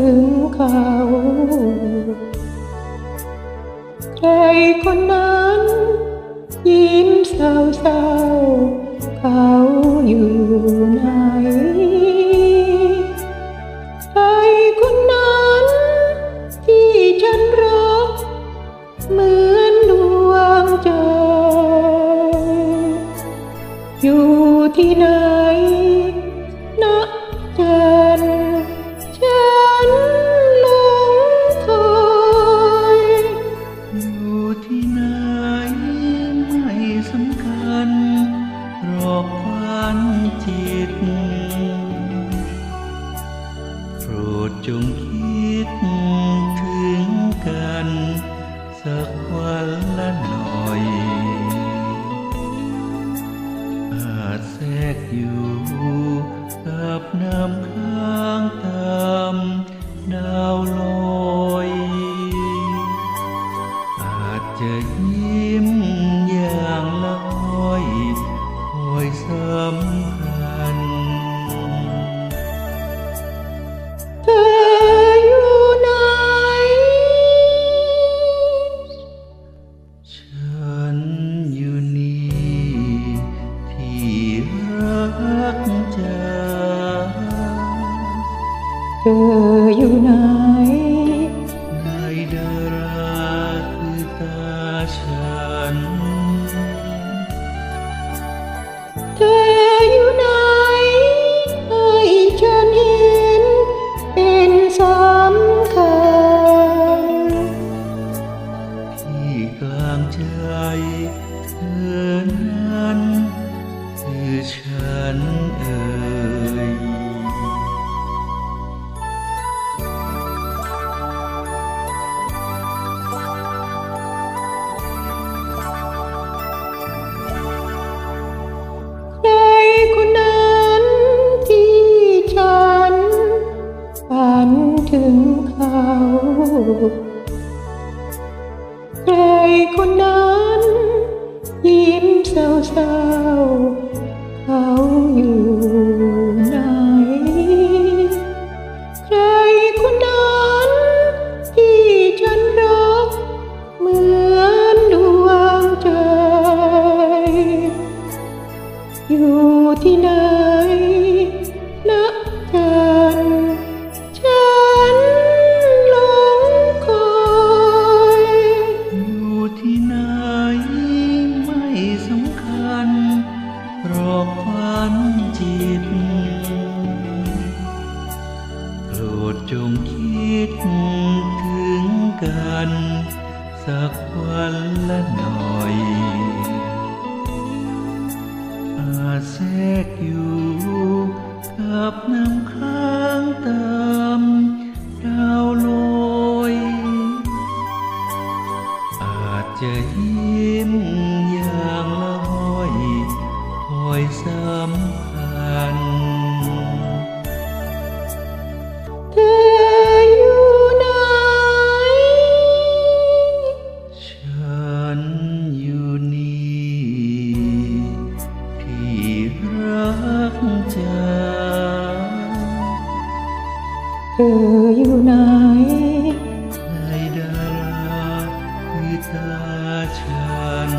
ถึงเขา ใครคนนั้น ยิ้มเศร้าๆเขาอยู่ไหน ใครคนนั้น ที่ฉันรัก เหมือนดวงใจ อยู่ที่ไหน ดจงคิดถึงกัน สักวันละหน่อยอาจแทรกอยู่กับน้ำค้างตามดาวลอย เธออยู่ไหนในดาราคือตาฉัน เธออยู่ไหนให้ฉันเห็นเป็นสำคัญที่กลางใจเธอนั้น คือฉันเอ่ย ถึงเขาใครคนนั้นยิ้มเศร้าๆเขาอยู่ไหน ใครคนนั้นที่ฉันรักเหมือนดวงใจ อยู่ที่ไหน วัน จาเธออยู่ไหน ในดาราคือตาฉัน